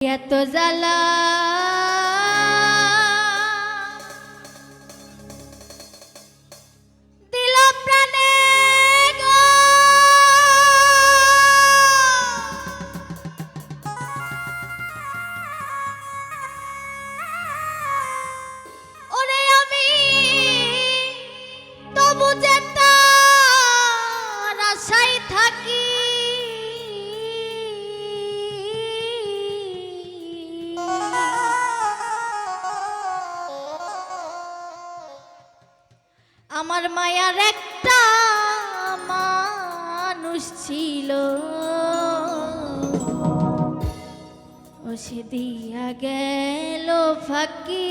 এত জ্বালা। ছিল। ও সে দিয়া গেল ফাঁকি।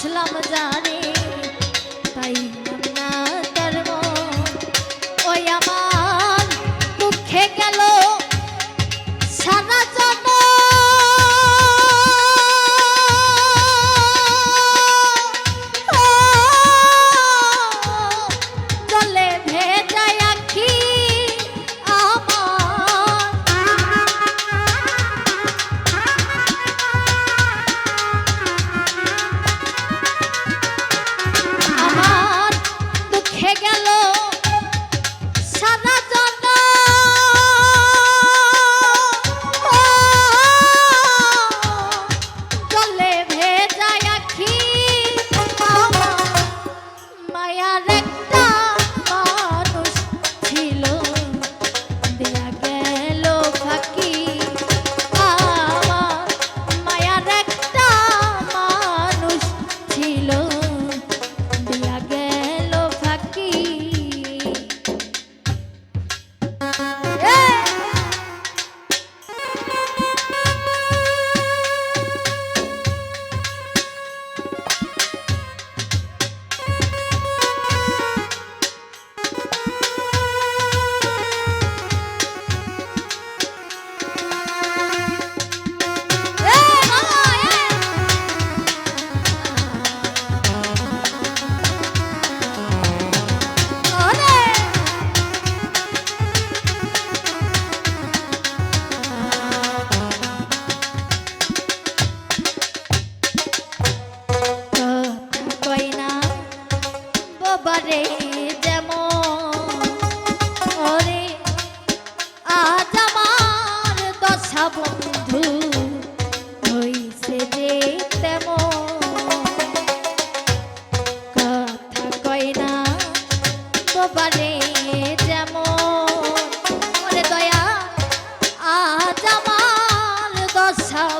Slumber down in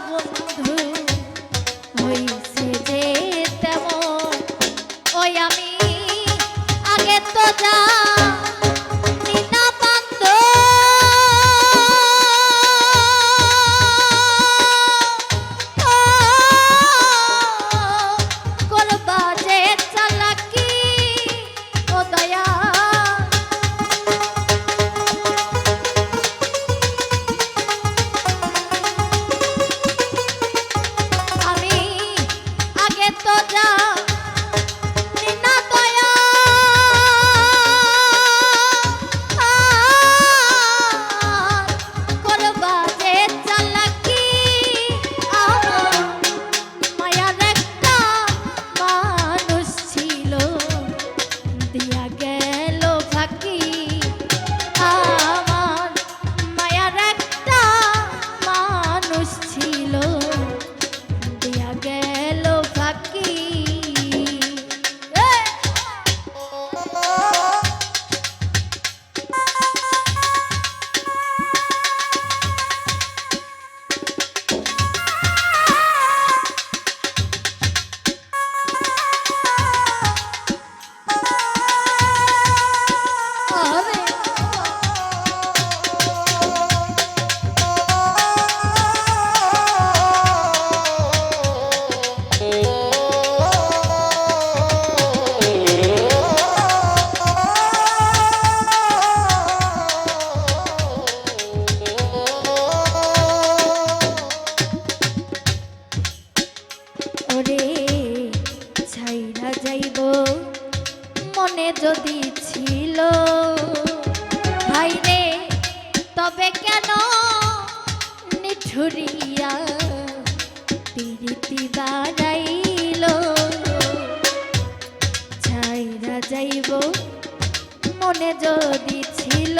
বন্ধু হইছে যে তেমন। ওই আমি আগে তো যা মনে যদি ছিল ভাইরে তবে কেন নিঠুরিয়া পিড়িতি বাড়াইল? ছাইরা যাইব মনে যদি ছিল